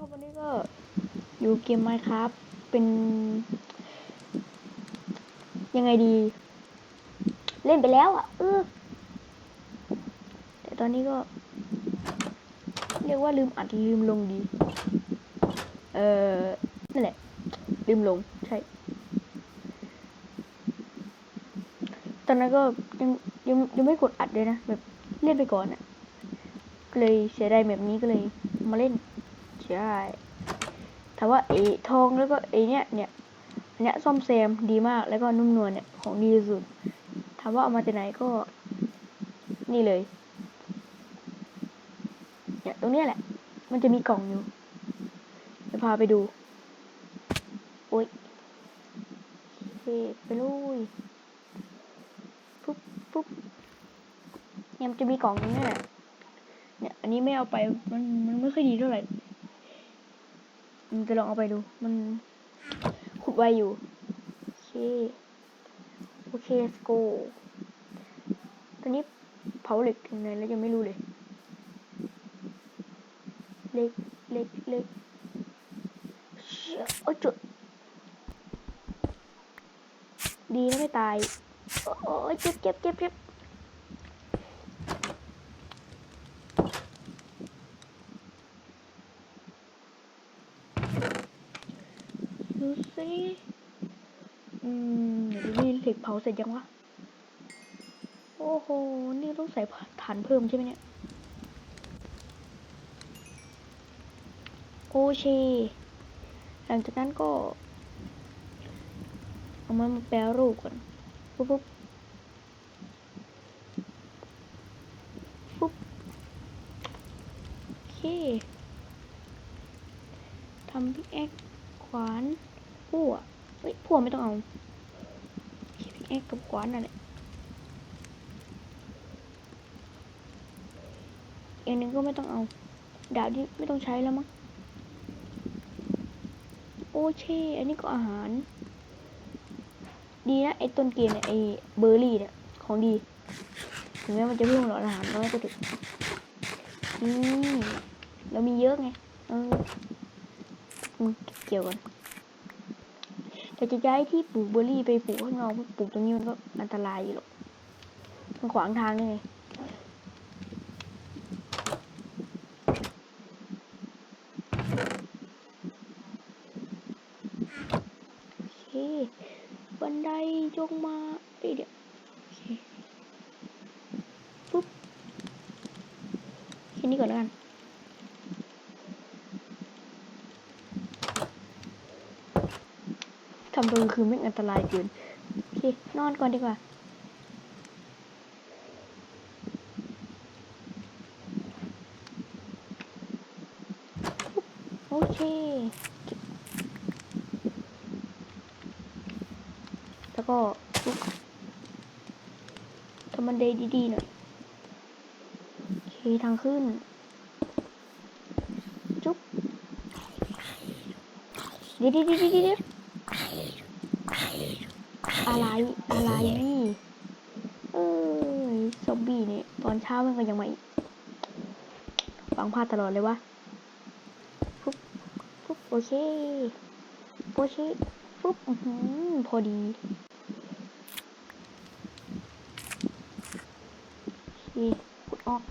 ครับวันนี้ก็อยู่เกม Minecraft เป็น ยังไงดี เล่นไปแล้วอะเออแต่ตอนนี้ก็ เรียกว่าลืมอัดลืมลงดี เออนั่นแหละ ลืมลง ใช่ ตอนนั้นก็ยังยังยังไม่กดอัดเลยนะ แบบเล่นไปก่อนอะเลยเสียดายแบบนี้ก็เลยมาเล่น ใช่ถามว่าไอ้ทองแล้วก็ไอ้เนี้ยเนี่ยอันเนี้ยซ่อมแซมดีมากแล้วก็นุ่มนวลเนี่ยของดีสุดถามว่าเอามาจากไหนก็ นี่เลยเนี่ยตรงเนี้ยแหละ มันจะมีกล่องอยู่จะพาไปดูโอ้ยโอเคไปลุยปุ๊บปุ๊บเนี่ยมันจะมีกล่องตรงเนี้ยเนี่ยอันนี้ไม่เอาไปมันมันไม่ค่อยดีเท่าไหร่ จะลองเอาไปดู มันขุดไวอยู่ โอเค โอเค let's go ตอนนี้เผาเหล็กถึงไหนแล้วยังไม่รู้เลย เล็ก เล็ก เล็กเชี่ยโอ้จุด ดีนะไม่ตาย โอ้ยเจ็บเจ็บเจ็บเจ็บ ดูสิอืมเดี๋ยวนี่เหล็กเผาเสร็จยังวะ โอ้โห นี่ต้องใส่ฐานเพิ่มใช่ไหมเนี่ย โอเค หลังจากนั้นก็ เอามันมาแปรรูปก่อน ปุ๊บปุ๊บปุ๊บโอเคทำพิกแอค ขวานพั่วเฮ้ยพั่วไม่ต้องเอาพิกแอคกับขวานนั่นแหละอีกหนึ่งก็ไม่ต้องเอาดาบที่ไม่ต้องใช้แล้วมั้งโอเคอันนี้ก็อาหาร ดีนะไอ้ต้นเกมเนี่ยไอ้เบอร์รี่เนี่ยของดีถึงแม้มันจะเพิ่มหลอดอาหารน้อยก็ถึงนี่เรามีเยอะไงเออ เกี่ยวกันแต่จะย้ายที่ปลูกเบอร์รี่ไปปลูกข้างนอกปลูกตรงนี้มันก็อันตรายอยู่หรอกมันขวางทางนี่ไงโอเคบันไดจงมาเอ้ยเดี๋ยวโอเคปุ๊บแค่นี้ก่อนแล้วกัน ทำตอนก ลางคืนไม่อันตรายเกินโอเคนอนก่อนดีกว่า โอเคแล้วก็ลุกทำบันไดดีๆหน่อยโอเคทางขึ้น จุ๊บดี๋ยวเดี๋ยวเดี๋ยวเดี๋ยว อะไรอะไรนี่เอ้ยซอมบี้เนี่ยตอนเช้ามันก็ยังมาอีกฟังพลาดตลอดเลยวะปุ๊บปุ๊บโอเคโอเคปุ๊บอือหือพอดีโอเคขุดออก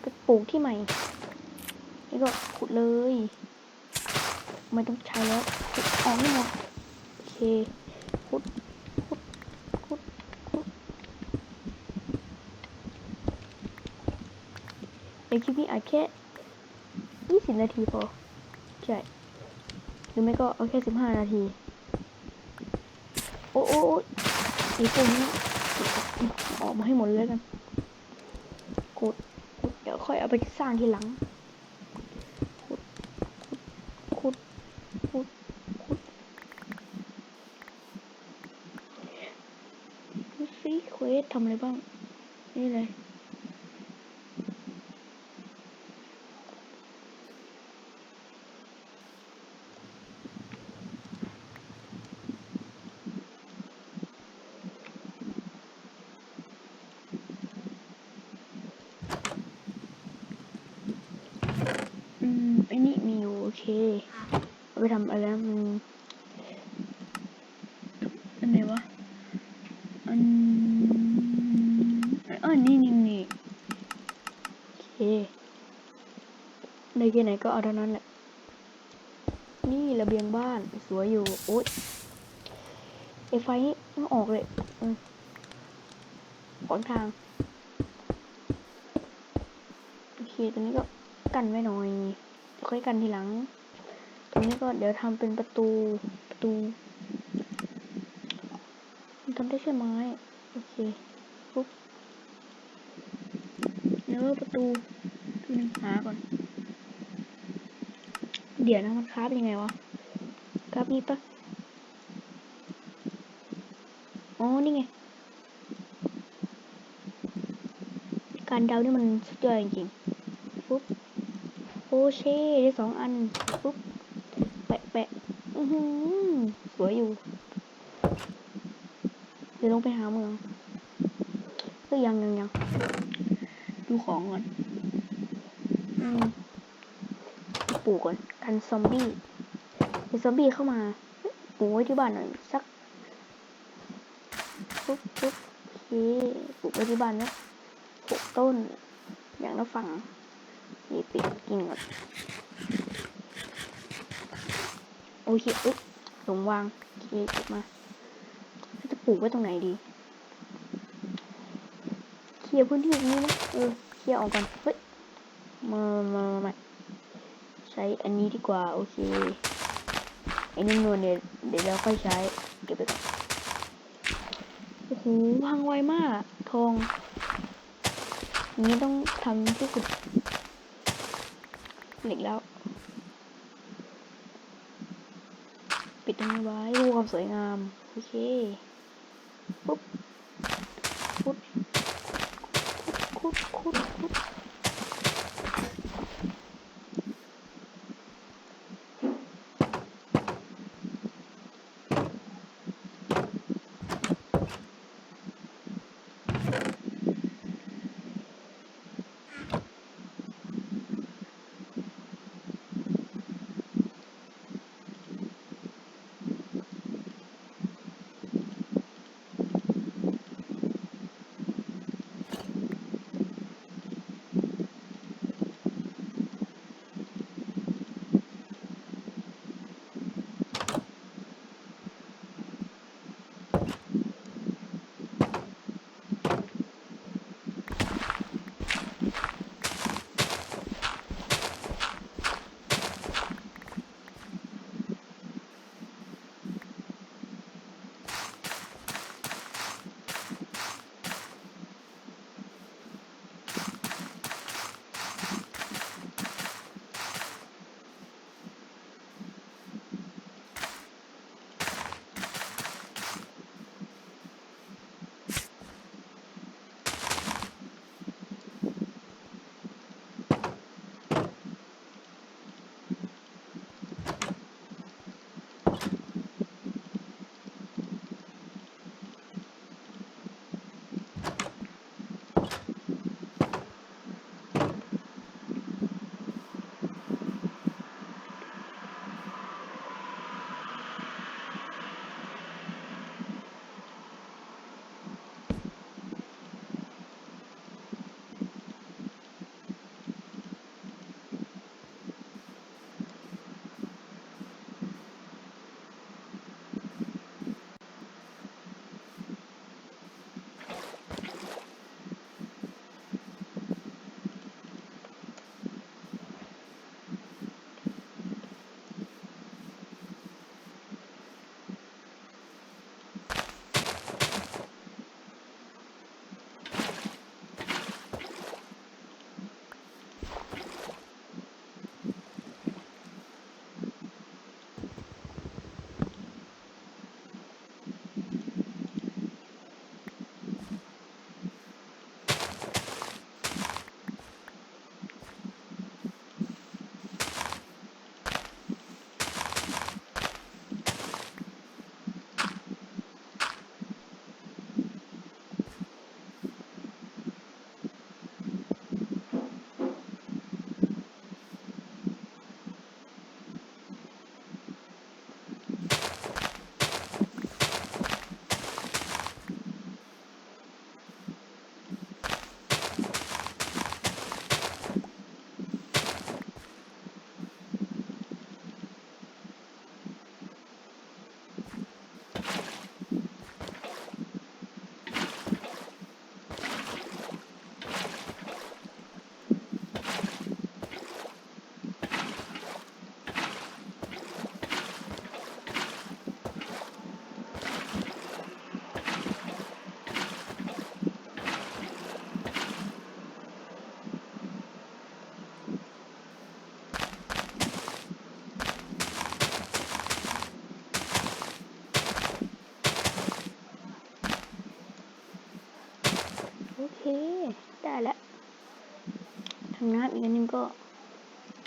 ไปปลูกที่ใหม่นี่ก็ขุดเลย ไม่ต้องใช้แล้วขุดออกนี่หมดโอเคขุดขุดขุดขุดในคลิปนี้อาจแค่ยี่สิบนาทีพอ ใช่ หรือไม่ก็เอาแค่สิบห้านาที โอ้โอ้อ้ไอ้พวกนี้ออกมาให้หมดเลยกันขุดขุดเดี๋ยวค่อยเอาไปสร้างทีหลัง ขุดขุดขุดขุดดูสิเควส ทำอะไรบ้าง นี่เลย อืมไอ้นี่มีอยู่โอเคไปทำอะไรมัน เอาเท่านั้นแหละ นี่ระเบียงบ้านสวยอยู่โอ๊ยไอไฟนี่ต้องออกเลยอขวางทาง โอเคตรงนี้ก็กันไว้หน่อยค่อยกันทีหลัง ตรงนี้ก็เดี๋ยวทำเป็นประตูประตูทำได้แค่ไม้ โอเคปุ๊บแล้วก็ประตูหนึงหาก่อน เดี๋ยวนะมันคราฟยังไงวะคราฟนี่ปะอ๋อนี่ไง การเดานี่มันสุดยอดจริงๆปุ๊บโอเช่ได้สองอันปุ๊บแปะแปะอือหือสวยอยู่ เดี๋ยวลงไปหาเมืองเฮ้ยยังยังยังดูของก่อน อืมปลูกก่อน กันซอมบี้มีซอมบี้เข้ามาปูไว้ที่บ้านหน่อยสักปุ๊บปุ๊บโอเคปลูกไว้ที่บ้านนะหกต้น อย่างละฝั่งนี่ปิดกินก่อนโอเคอุ๊บหลงวางโอเคเก็บมาจะปลูกไว้ตรงไหนดีเคลียร์พื้นที่ตรงนี้นะเออเคลียร์ออกก่อนเฮ้ยมามามา ใช้อันนี้ดีกว่า โอเคไอ้นุ่นวลเนี่ยเดี๋ยวเราค่อยใช้ เก็บไปก่อนโอ้โหพังไวมากทองอย่างนี้ต้องทำที่สุดเหล็กแล้ว ปิดตรงนี้ไว้ดูความสวยงาม โอเค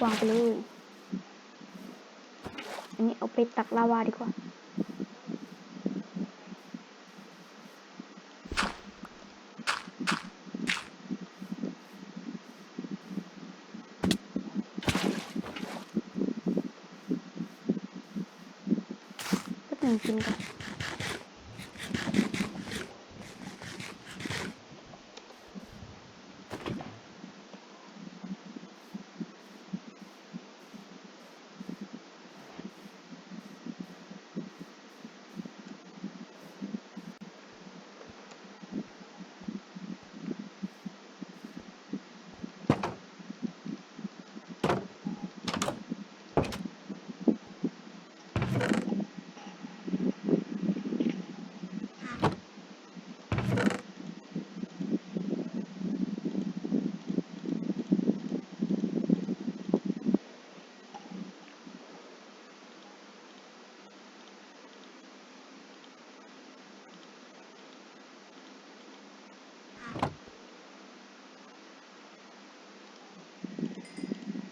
วางไปเลย อันนี้เอาไปตักลาวาดีกว่า ก็หนึ่งกินกัน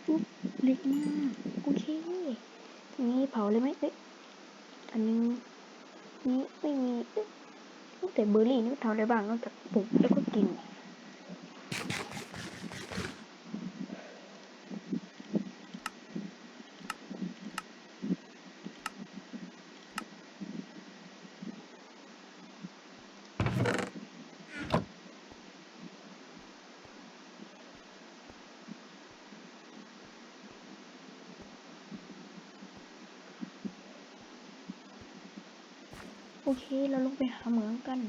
อุ๊บ เล็กมากโอเคทีนี้เผาเลยไหมเอ้ยอันนี้นี้ไม่มีเอ๊ะแต่เบอร์รี่นี่มันทำอะไรบ้างนอกจากปลูกแล้วก็กิน โอเค เราลงไปหาเหมืองกัน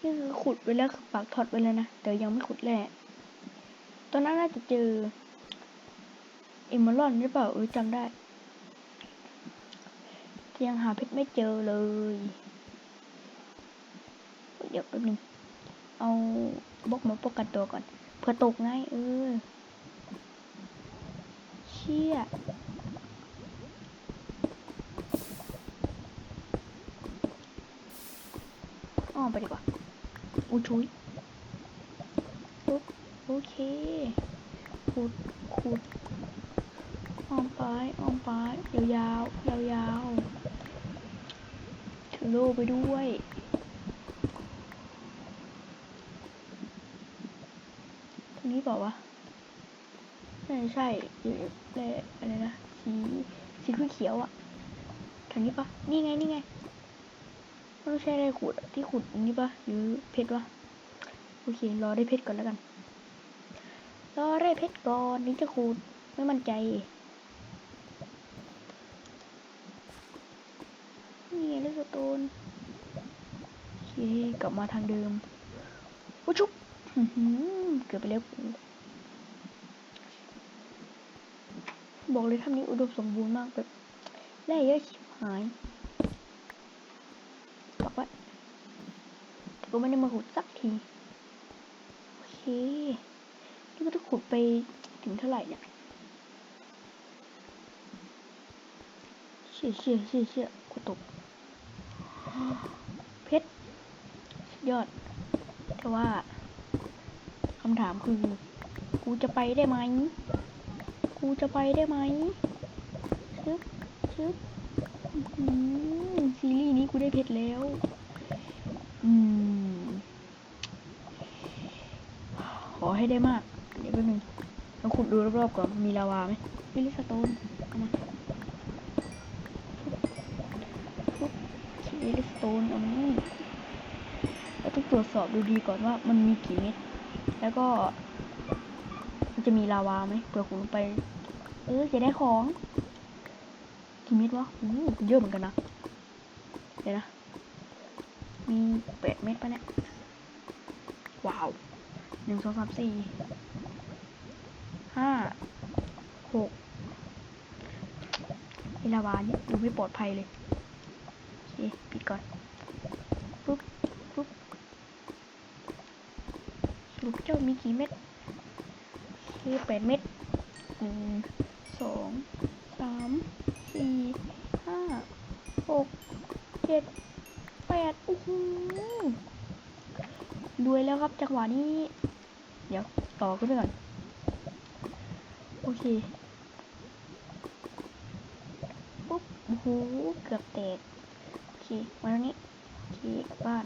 นี่คือขุดไว้แล้วคือปากถอดไว้แล้วนะ แต่ยังไม่ขุดแหละตอนนั้นน่าจะเจอเอมมอรอนหรือเปล่าเออจำได้ ยังหาเพชรไม่เจอเลย เดี๋ยวแป๊บนึง เอาบล็อกมาป้องกันตัวก่อนเพื่อตกไงเออ เชี่ย อ้อมไปดีกว่าอูชุยปุ๊บโอเค ขุด ขุด อ้อมไป อ้อมไป ยาวๆยาวๆถือโล่ไปด้วย ตรงนี้เปล่าวะน่าจะใช่อยู่เลอะไรนะ สี สีเขียวๆอะทางนี้ปะนี่ไง นี่ไง ไม่ใช่อะไรขุดที่ขุดอันนี้ปะหรือเพชรวะโอเครอได้เพชรก่อนแล้วกันรอได้เพชรก่อนนี่จะขุดไม่มั่นใจนี่ไงเลสโตนโอเคกลับมาทางเดิมโอ้ชุบเกือบไปแล้วบอกเลยถ้ำนี้อุดมสมบูรณ์มากแบบแร่เยอะชิบหาย ปักไว้แต่ ก็ไม่ได้มาขุดสักที โอเคนี่ก็ต้องขุดไปถึงเท่าไหร่เนี่ยเชี่ยเชี่ยเชี่ยเชี่ยกูตก เพชรยอด แต่ว่าคำถามคือ กูจะไปได้ไหม กูจะไปได้ไหมชึบชึบอือหือซีรีส์นี้กูได้เพชรแล้ว อืม ข อให้ได้มาก เดี๋ยวแป๊บนึงลองขุดดูรอบๆก่อน มีลาวาไหมไมีลิสโตนเอามาปุ๊บมีลิสโตนเอามานี่เราต้องตรวจสอบดูดีก่อนว่ามันมีกี่เม็ด แล้วก็ มันจะมีลาวาไหมเผื่อขุดลงไป เออจะได้ของ กี่เม็ดวะอู้เยอะเหมือนกันนะ เดี๋ยวนะ มีแปดเม็ดปะเนี่ย ว้าว หนึ่งสองสามสี่ห้าหกไอลาวาเนี่ยดูไม่ปลอดภัยเลยโอเคปิดก่อนปุ๊บปุ๊บสรุปเจ้ามีกี่เม็ดโอแปดเม็ดหนึ่งสองสามสี่ห้าหกเจ็ดแปดโอ้โหรวยแล้วครับจังหวะนี้ เดี๋ยวต่อขึ้นไปก่อน โอเค ปุ๊บโอ้โหเกือบแตก โอเค มาตรงนี้โอเคบ้าน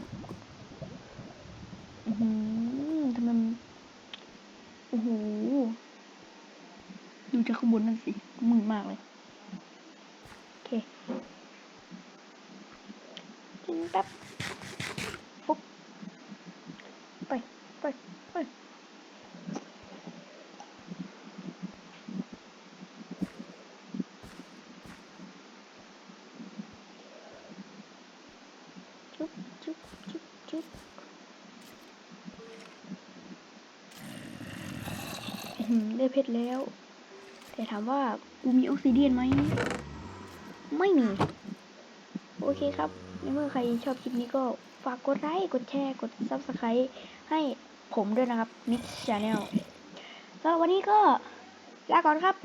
อือหือทำไมโอ้โห ดูจากข้างบนนั่นสิมึนมากเลย โอเคกินแป๊บ ไป ไป ไป จุ๊บจุ๊บจุ๊บได้เพชรแล้ว แต่ถามว่ากูมีออกซิเดียนไหม ไม่มี โอเคครับ ในเมื่อใครชอบคลิปนี้ก็ฝากกดไลค์ กดแชร์ กด subscribe ให้ผมด้วยนะครับ Mix Channel สำหรับวันนี้ก็ลาก่อนครับ